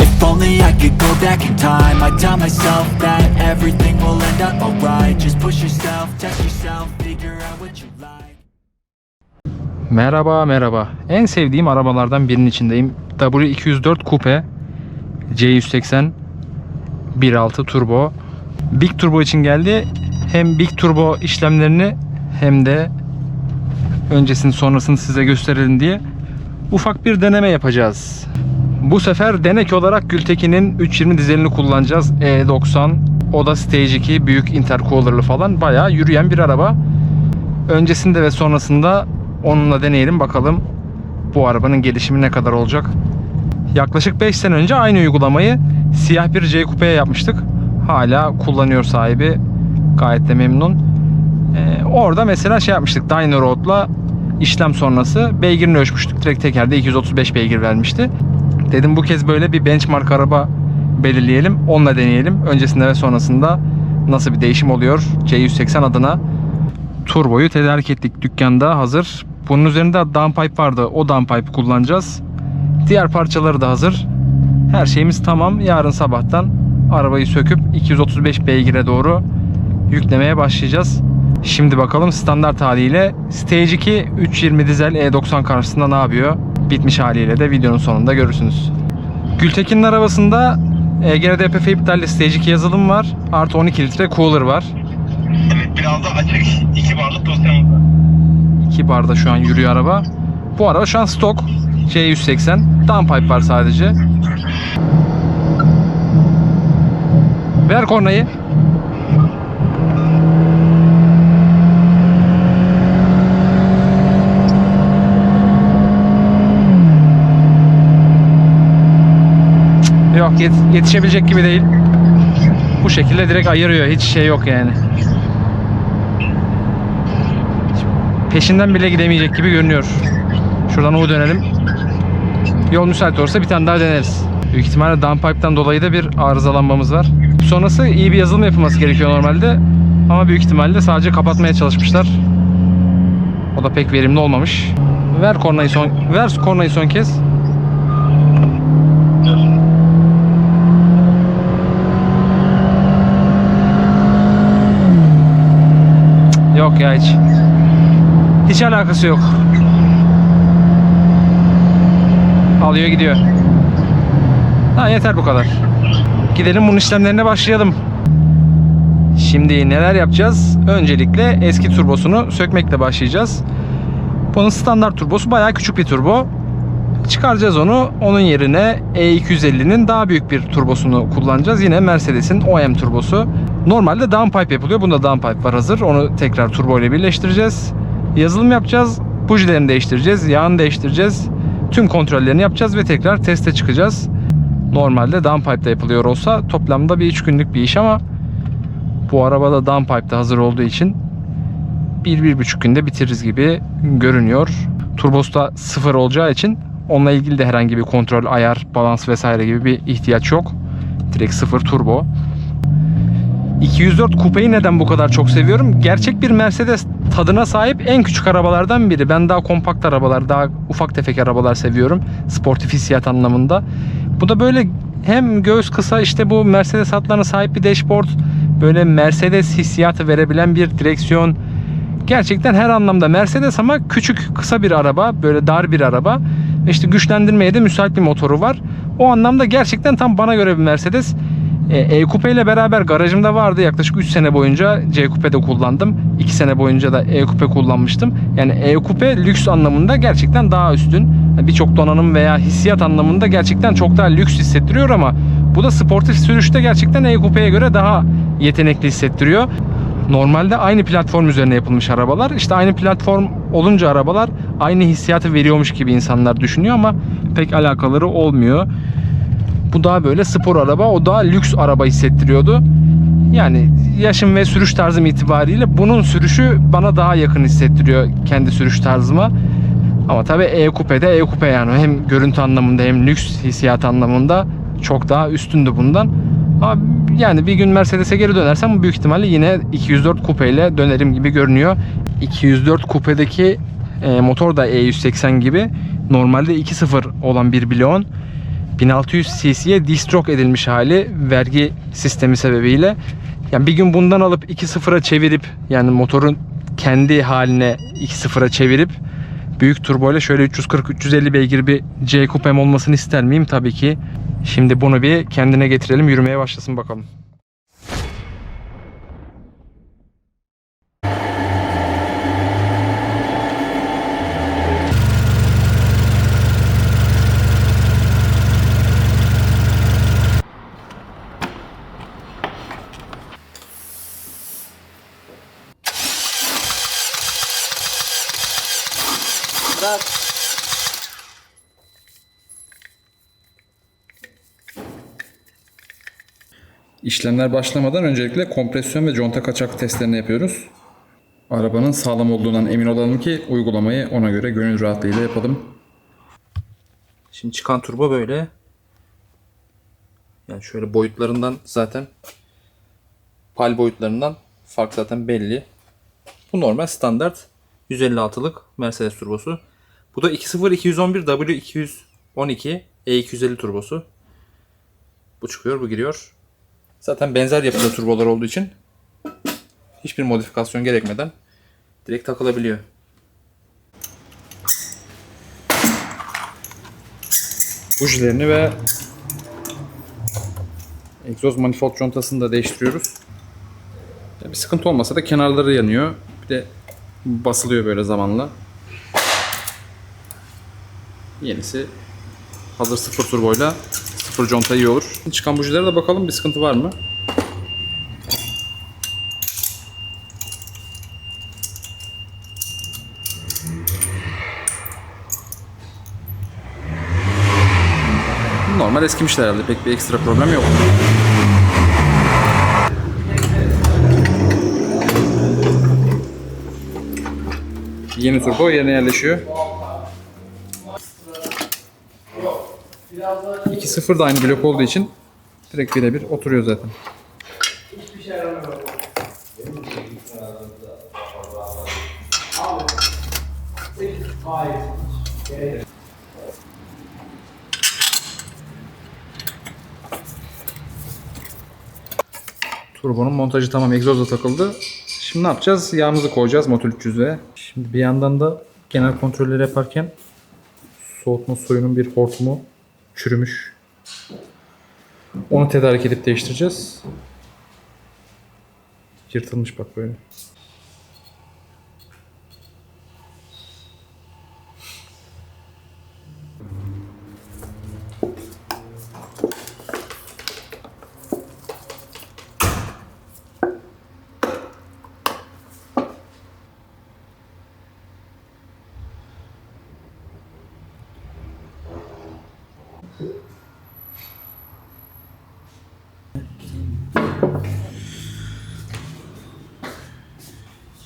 If only I could go back in time I'd tell myself that everything will end up alright Just push yourself, test yourself, figure out what you like Merhaba merhaba. En sevdiğim arabalardan birinin içindeyim. W204 Coupe C180 1.6 turbo. Big Turbo için geldi. Hem Big Turbo işlemlerini hem de öncesini sonrasını size gösterelim diye ufak bir deneme yapacağız. Bu sefer denek olarak Gültekin'in 320 dizelini kullanacağız. E90 o da Stage 2 büyük intercooler'lı falan bayağı yürüyen bir araba. Öncesinde ve sonrasında onunla deneyelim bakalım bu arabanın gelişimi ne kadar olacak. Yaklaşık 5 sene önce aynı uygulamayı siyah bir C Coupe'ye yapmıştık. Hala kullanıyor sahibi. Gayet de memnun. Ee, orada mesela şey yapmıştık. Dyno Road'la işlem sonrası beygirini ölçmüştük. Direkt tekerde 235 beygir vermişti. Dedim bu kez böyle bir benchmark araba belirleyelim. Onunla deneyelim. Öncesinde ve sonrasında nasıl bir değişim oluyor C180 adına. Turboyu tedarik ettik. Dükkanda hazır. Bunun üzerinde downpipe vardı. O downpipe kullanacağız. Diğer parçaları da hazır. Her şeyimiz tamam. Yarın sabahtan arabayı söküp 235 beygire doğru yüklemeye başlayacağız. Şimdi bakalım standart haliyle Stage 2 320 dizel E90 karşısında ne yapıyor? Bitmiş haliyle de videonun sonunda görürsünüz. Gültekin'in arabasında EGR-DPF iptalli Stage 2 yazılım var. Artı 12 litre cooler var. Evet biraz da açık iki barlık dosyamız var. 2 barda şu an yürüyor araba. Bu araba şu an stok. C180. Downpipe var sadece. Ver kornayı. Yok yet- yetişebilecek gibi değil. Bu şekilde direkt ayırıyor. Hiç şey yok yani. peşinden bile gidemeyecek gibi görünüyor. Şuradan U dönelim. Yol müsait olursa bir tane daha deneriz. Büyük ihtimalle downpipe'dan dolayı da bir arızalanmamız var. Sonrası iyi bir yazılım yapılması gerekiyor normalde. Ama büyük ihtimalle sadece kapatmaya çalışmışlar. O da pek verimli olmamış. Ver kornayı son ver kornayı son kez. Yok ya hiç. Hiç alakası yok. Alıyor gidiyor. Ha yeter bu kadar. Gidelim bunun işlemlerine başlayalım. Şimdi neler yapacağız? Öncelikle eski turbosunu sökmekle başlayacağız. Bunun standart turbosu bayağı küçük bir turbo. Çıkaracağız onu. Onun yerine E250'nin daha büyük bir turbosunu kullanacağız. Yine Mercedes'in OM turbosu. Normalde downpipe yapılıyor. Bunda downpipe var hazır. Onu tekrar turbo ile birleştireceğiz. Yazılım yapacağız. Bujilerini değiştireceğiz. Yağını değiştireceğiz. Tüm kontrollerini yapacağız ve tekrar teste çıkacağız. Normalde downpipe'da yapılıyor olsa toplamda bir 3 günlük bir iş ama bu arabada downpipe'da hazır olduğu için 1-1,5 günde bitiririz gibi görünüyor. Turbosu da sıfır olacağı için onunla ilgili de herhangi bir kontrol, ayar, balans vesaire gibi bir ihtiyaç yok. Direkt sıfır turbo. 204 kupeyi neden bu kadar çok seviyorum? Gerçek bir Mercedes tadına sahip en küçük arabalardan biri. Ben daha kompakt arabalar, daha ufak tefek arabalar seviyorum. Sportif hissiyat anlamında. Bu da böyle hem göğüs kısa işte bu Mercedes hatlarına sahip bir dashboard. Böyle Mercedes hissiyatı verebilen bir direksiyon. Gerçekten her anlamda Mercedes ama küçük kısa bir araba. Böyle dar bir araba. İşte güçlendirmeye de müsait bir motoru var. O anlamda gerçekten tam bana göre bir Mercedes. E, E-Coupe ile beraber garajımda vardı. Yaklaşık 3 sene boyunca C-Coupe'de kullandım. 2 sene boyunca da E-Coupe kullanmıştım. Yani E-Coupe lüks anlamında gerçekten daha üstün. Birçok donanım veya hissiyat anlamında gerçekten çok daha lüks hissettiriyor ama bu da sportif sürüşte gerçekten E-Coupe'ye göre daha yetenekli hissettiriyor. Normalde aynı platform üzerine yapılmış arabalar. İşte aynı platform olunca arabalar aynı hissiyatı veriyormuş gibi insanlar düşünüyor ama pek alakaları olmuyor. Bu daha böyle spor araba. O daha lüks araba hissettiriyordu. Yani yaşım ve sürüş tarzım itibariyle bunun sürüşü bana daha yakın hissettiriyor kendi sürüş tarzıma. Ama tabii E-Coupe de E-Coupe yani hem görüntü anlamında hem lüks hissiyat anlamında çok daha üstündü bundan. Ama yani bir gün Mercedes'e geri dönersem büyük ihtimalle yine 204 Coupe ile dönerim gibi görünüyor. 204 Coupe'deki e, motor da E180 gibi. Normalde 2.0 olan bir bloğun 1600 cc'ye distroke edilmiş hali vergi sistemi sebebiyle. Yani bir gün bundan alıp 2.0'a çevirip yani motorun kendi haline 2.0'a çevirip büyük turbo ile şöyle 340-350 beygir bir C Coupe'm olmasını ister miyim? Tabii ki. Şimdi bunu bir kendine getirelim. Yürümeye başlasın bakalım. İşlemler başlamadan öncelikle kompresyon ve conta kaçak testlerini yapıyoruz. Arabanın sağlam olduğundan emin olalım ki uygulamayı ona göre gönül rahatlığıyla yapalım. Şimdi çıkan turbo böyle. Yani şöyle boyutlarından zaten pal boyutlarından fark zaten belli. Bu normal standart 156'lık Mercedes turbosu. Bu da 2.0 211 W212 E250 turbosu. Bu çıkıyor, bu giriyor. Zaten benzer yapıda turbolar olduğu için hiçbir modifikasyon gerekmeden direkt takılabiliyor. Bujilerini ve egzoz manifold contasını da değiştiriyoruz. Bir sıkıntı olmasa da kenarları yanıyor. Bir de basılıyor böyle zamanla. Yenisi hazır sıfır turboyla sıfır conta iyi olur. Çıkan bujilere de bakalım bir sıkıntı var mı? Normal eskimişler herhalde. Pek bir ekstra problem yok. Yeni turbo yerine yerleşiyor. 2.0 da aynı blok olduğu için direkt birebir oturuyor zaten. Turbonun montajı tamam egzoz da takıldı. Şimdi ne yapacağız? Yağımızı koyacağız Motor 300'e. Şimdi bir yandan da genel kontrolleri yaparken soğutma suyunun bir hortumu çürümüş. Onu tedarik edip değiştireceğiz. Yırtılmış bak böyle.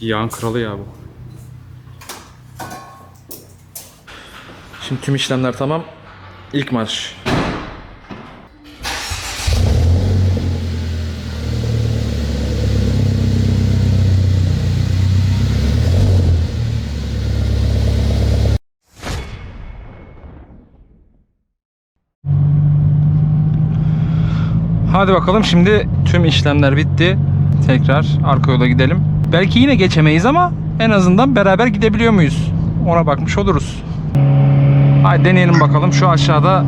Yağın kralı ya bu. Şimdi tüm işlemler tamam. İlk marş. Hadi bakalım şimdi tüm işlemler bitti. Tekrar arka yola gidelim. Belki yine geçemeyiz ama en azından beraber gidebiliyor muyuz? Ona bakmış oluruz. Haydi deneyelim bakalım. Şu aşağıda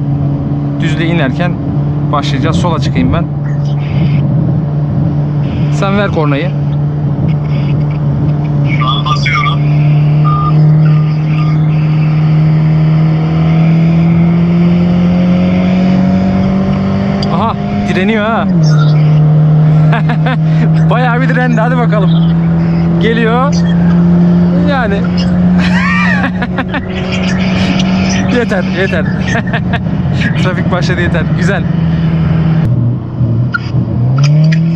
düzle inerken başlayacağız. Sola çıkayım ben. Sen ver kornayı. Şu an basıyorum. Aha direniyor ha. Bayağı bir direndi. Hadi bakalım geliyor. Yani yeter yeter. Trafik başladı yeter. Güzel.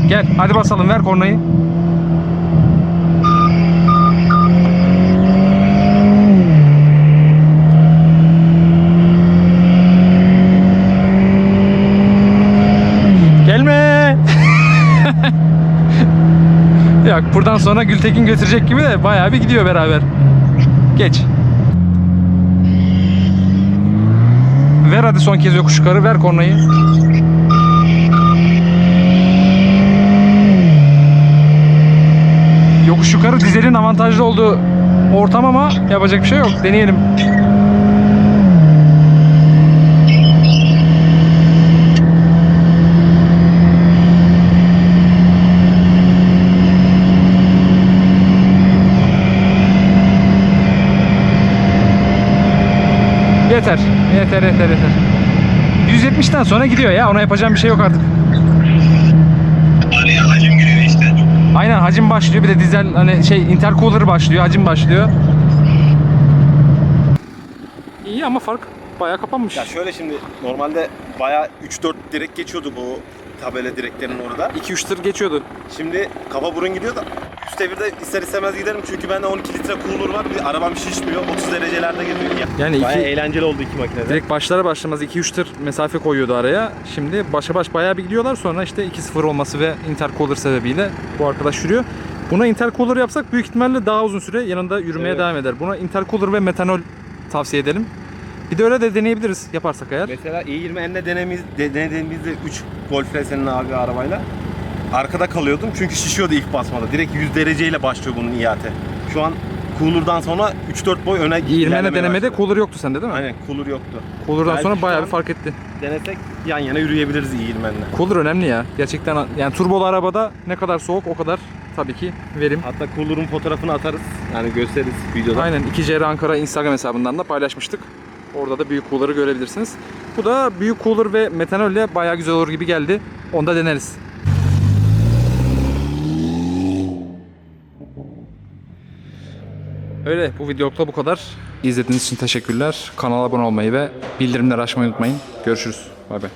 Gel hadi basalım ver kornayı. Buradan sonra Gültekin götürecek gibi de bayağı bir gidiyor beraber. Geç. Ver hadi son kez yokuş yukarı ver kornayı. Yokuş yukarı dizelin avantajlı olduğu ortam ama yapacak bir şey yok. Deneyelim. Yeter. Yeter yeter yeter. 170'ten sonra gidiyor ya. Ona yapacağım bir şey yok artık. Araya hacim giriyor işte. Aynen hacim başlıyor. Bir de dizel hani şey intercooler başlıyor. Hacim başlıyor. İyi ama fark bayağı kapanmış. Ya şöyle şimdi normalde bayağı 3-4 direk geçiyordu bu tabela direklerinin orada. 2-3 tır geçiyordu. Şimdi kafa burun gidiyor da üst devirde ister istemez giderim çünkü bende 12 litre cooler var. Bir arabam şişmiyor. 30 derecelerde geziyor. Ya, Yani bayağı iki, eğlenceli oldu iki makinede. direkt başlara başlamaz 2-3 tır mesafe koyuyordu araya. Şimdi başa baş bayağı bir gidiyorlar. Sonra işte 2-0 olması ve intercooler sebebiyle bu arkadaş yürüyor. Buna intercooler yapsak büyük ihtimalle daha uzun süre yanında yürümeye Evet. devam eder. Buna intercooler ve metanol tavsiye edelim. Bir de öyle de deneyebiliriz yaparsak eğer. Mesela i20N'le denemiz, de- denediğimizde 3 Golf RS'nin abi arabayla arkada kalıyordum çünkü şişiyordu ilk basmada. Direkt 100 dereceyle başlıyor bunun iate. Şu an cooler'dan sonra 3-4 boy öne 20'ne ilerlemeye denemede başladı. cooler yoktu sende değil mi? Aynen cooler yoktu. Cooler'dan Belki sonra bayağı bir fark etti. Denesek yan yana yürüyebiliriz i20N'le. Cooler önemli ya. Gerçekten yani turbolu arabada ne kadar soğuk o kadar tabii ki verim. Hatta cooler'ın fotoğrafını atarız. Yani gösteririz videoda. Aynen 2CR Ankara Instagram hesabından da paylaşmıştık. Orada da büyük cooler'ı görebilirsiniz. Bu da büyük cooler ve metanolle bayağı güzel olur gibi geldi. Onu da deneriz. Öyle bu videolukta bu kadar. İzlediğiniz için teşekkürler. Kanala abone olmayı ve bildirimleri açmayı unutmayın. Görüşürüz. Bay bay.